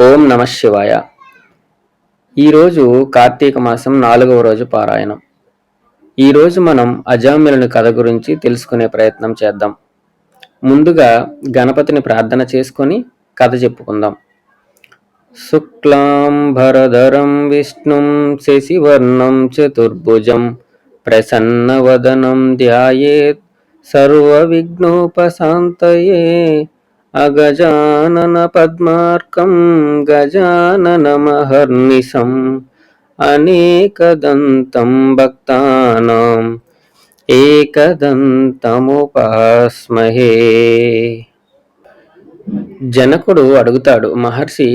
ఓం నమ శివాయ. ఈరోజు కార్తీక మాసం నాలుగవ రోజు పారాయణం. ఈరోజు మనం అజామిలుని కథ గురించి తెలుసుకునే ప్రయత్నం చేద్దాం. ముందుగా గణపతిని ప్రార్థన చేసుకొని కథ చెప్పుకుందాం. శుక్లాంబరధరం విష్ణుం శశివర్ణం చతుర్భుజం ప్రసన్నవదనం ధ్యాయేత్. సర్వవిఘ్నోపశాంతయే. అగజానన పద్మార్కం గజాననమహర్నిశం అనేకదంతం భక్తానాం ఏకదంతముపాస్మహే జనకుడు అడుగుతాడు మహర్షి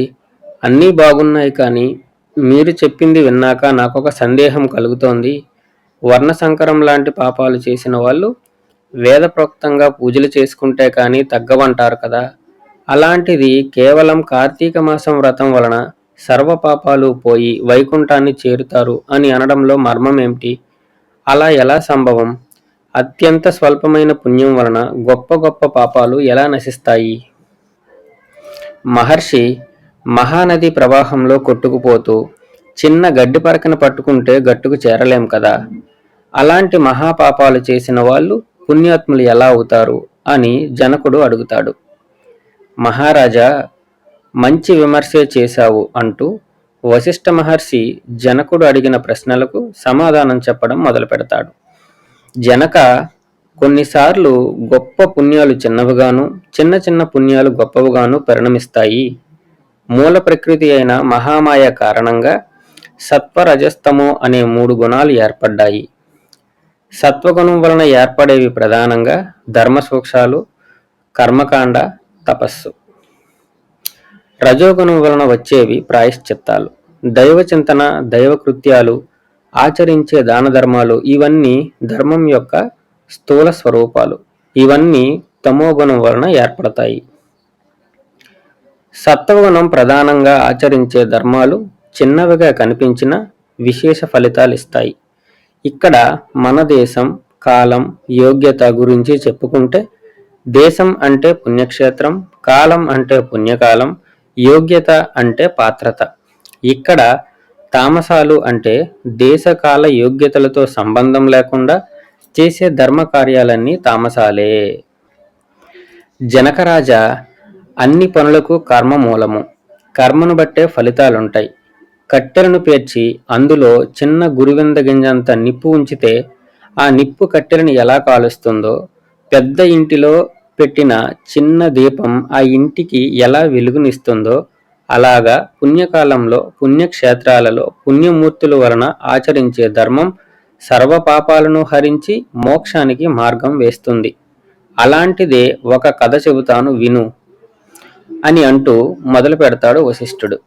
అన్నీ బాగున్నాయి కానీ మీరు చెప్పింది విన్నాక నాకొక సందేహం కలుగుతోంది. వర్ణ సంకరం లాంటి పాపాలు చేసిన వాళ్ళు వేదప్రోక్తంగా పూజలు చేసుకుంటే కానీ తగ్గవంటారు కదా. అలాంటిది కేవలం కార్తీక మాసం వ్రతం వలన సర్వ పాపాలు పోయి వైకుంఠాన్ని చేరుతారు అని అనడంలో మర్మం ఏమిటి అలా ఎలా సంభవం? అత్యంత స్వల్పమైన పుణ్యం వలన గొప్ప గొప్ప పాపాలు ఎలా నశిస్తాయి? మహర్షి మహానది ప్రవాహంలో కొట్టుకుపోతూ చిన్న గడ్డి పరకన పట్టుకుంటే గట్టుకు చేరలేం కదా. అలాంటి మహాపాపాలు చేసిన వాళ్ళు పుణ్యాత్ములు ఎలా అవుతారు అని జనకుడు అడుగుతాడు. మహారాజా మంచి విమర్శే చేశావు అంటూ వశిష్ఠ మహర్షి జనకుడు అడిగిన ప్రశ్నలకు సమాధానం చెప్పడం మొదలు పెడతాడు జనక కొన్నిసార్లు గొప్ప పుణ్యాలు చిన్నవిగాను చిన్న చిన్న పుణ్యాలు గొప్పవిగాను పరిణమిస్తాయి. మూల ప్రకృతి అయిన మహామాయ కారణంగా సత్వరజస్తమో అనే మూడు గుణాలు ఏర్పడ్డాయి. సత్వగుణం వలన ఏర్పడేవి ప్రధానంగా ధర్మసూక్షాలు కర్మకాండ తపస్సు. రజోగుణం వలన వచ్చేవి ప్రాయశ్చిత్తాలు. దైవ చింతన దైవకృత్యాలు ఆచరించే దాన ధర్మాలు ఇవన్నీ ధర్మం యొక్క స్థూల స్వరూపాలు. ఇవన్నీ తమోగుణం వలన ఏర్పడతాయి. సత్వగుణం ప్రధానంగా ఆచరించే ధర్మాలు చిన్నవిగా కనిపించిన విశేష ఫలితాలు ఇస్తాయి. ఇక్కడ మన దేశం కాలం యోగ్యత గురించి చెప్పుకుంటే దేశం అంటే పుణ్యక్షేత్రం కాలం అంటే పుణ్యకాలం యోగ్యత అంటే పాత్రత. ఇక్కడ తామసాలు అంటే దేశకాల యోగ్యతలతో సంబంధం లేకుండా చేసే ధర్మ కార్యాలన్నీ తామసాలే. జనకరాజా అన్ని పనులకు కర్మ మూలము కర్మను బట్టే ఫలితాలుంటాయి. కట్టెలను పేర్చి అందులో చిన్న గురువింద గింజంత నిప్పు ఉంచితే ఆ నిప్పు కట్టెలను ఎలా కాలుస్తుందో పెద్ద ఇంటిలో పెట్టిన చిన్న దీపం ఆ ఇంటికి ఎలా వెలుగునిస్తుందో అలాగా పుణ్యకాలంలో పుణ్యక్షేత్రాలలో పుణ్యమూర్తుల వలన ఆచరించే ధర్మం సర్వ పాపాలను హరించి మోక్షానికి మార్గం వేస్తుంది. అలాంటిదే ఒక కథ చెబుతాను విను అని అంటూ మొదలు పెడతాడు వశిష్ఠుడు.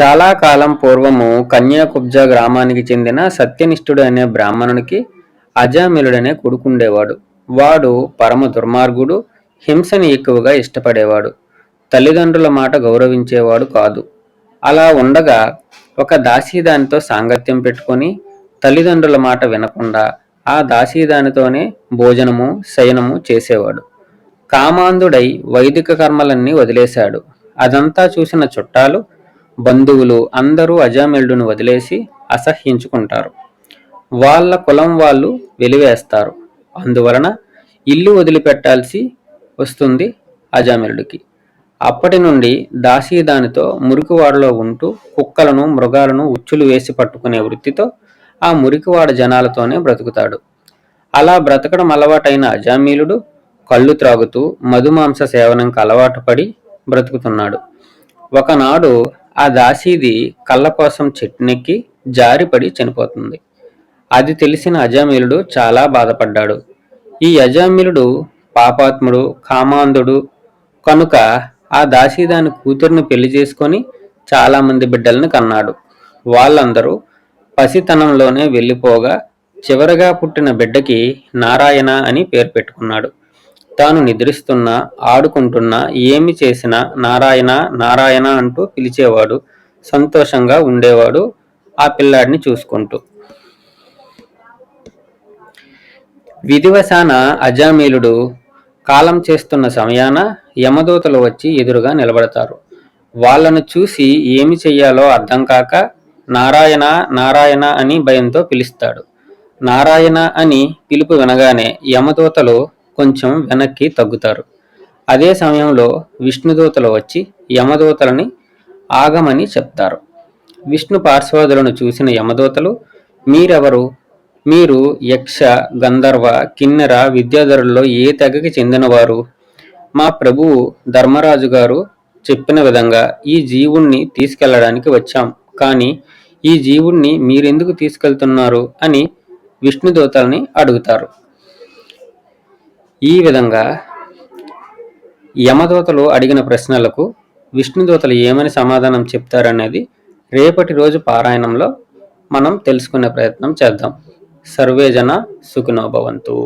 చాలా కాలం పూర్వము కన్యాకుబ్జ గ్రామానికి చెందిన సత్యనిష్ఠుడు అనే బ్రాహ్మణునికి అజామిలుడనే కొడుకుండేవాడు. వాడు పరమ దుర్మార్గుడు హింసని ఎక్కువగా ఇష్టపడేవాడు. తల్లిదండ్రుల మాట గౌరవించేవాడు కాదు. అలా ఉండగా ఒక దాసీదానితో సాంగత్యం పెట్టుకొని తల్లిదండ్రుల మాట వినకుండా ఆ దాసీదానితోనే భోజనము శయనము చేసేవాడు. కామాంధుడై వైదిక కర్మలన్నీ వదిలేశాడు. అదంతా చూసిన చుట్టాలు బంధువులు అందరూ అజామిల్డును వదిలేసి అసహ్యించుకుంటారు. వాళ్ళ కులం వాళ్ళు వెలివేస్తారు. అందువలన ఇల్లు వదిలిపెట్టాల్సి వస్తుంది అజామిలుడికి అప్పటి నుండి దాసీ దానితో మురికివాడలో ఉంటూ కుక్కలను మృగాలను ఉచ్చులు వేసి పట్టుకునే వృత్తితో ఆ మురికివాడ జనాలతోనే బ్రతుకుతాడు. అలా బ్రతకడం అలవాటైన అజామీలుడు కళ్ళు త్రాగుతూ మధుమాంస సేవనంకి అలవాటు పడి బ్రతుకుతున్నాడు. ఒకనాడు ఆ దాసీది కళ్ళ కోసం చెట్టునెక్కి జారిపడి చనిపోతుంది. అది తెలిసిన అజామిలుడు చాలా బాధపడ్డాడు. ఈ అజామిలుడు పాపాత్ముడు కామాంధుడు. కనుక ఆ దాసీదాని కూతుర్ని పెళ్ళి చేసుకొని చాలామంది బిడ్డలను కన్నాడు. వాళ్ళందరూ పసితనంలోనే వెళ్ళిపోగా చివరగా పుట్టిన బిడ్డకి నారాయణ అని పేరు పెట్టుకున్నాడు. తాను నిద్రిస్తున్నా ఆడుకుంటున్నా ఏమి చేసినా నారాయణ నారాయణ అంటూ పిలిచేవాడు సంతోషంగా ఉండేవాడు ఆ పిల్లాడిని చూసుకుంటూ. విధివశాన అజామీలుడు కాలం చేస్తున్న సమయాన యమదూతలు వచ్చి ఎదురుగా నిలబడతారు. వాళ్ళను చూసి ఏమి చెయ్యాలో అర్థం కాక నారాయణ నారాయణ అని భయంతో పిలుస్తాడు. నారాయణ అని పిలుపు వినగానే యమదూతలు కొంచెం వెనక్కి తగ్గుతారు. అదే సమయంలో విష్ణుదూతలు వచ్చి యమదూతలని ఆగమని చెప్తారు. విష్ణు పార్శ్వదులను చూసిన యమదూతలు మీరెవరు? మీరు యక్ష గంధర్వ కిన్నెర విద్యాధరుల్లో ఏ తెగకి చెందినవారు? మా ప్రభువు ధర్మరాజు గారు చెప్పిన విధంగా ఈ జీవుణ్ణి తీసుకెళ్ళడానికి వచ్చాం. కానీ ఈ జీవుణ్ణి మీరెందుకు తీసుకెళ్తున్నారు? అని విష్ణుదూతల్ని అడుగుతారు. ఈ విధంగా యమదూతలు అడిగిన ప్రశ్నలకు విష్ణుదూతలు ఏమని సమాధానం చెప్తారనేది రేపటి రోజు పారాయణంలో మనం తెలుసుకునే ప్రయత్నం చేద్దాం. సర్వేజన సుఖినోభవంతు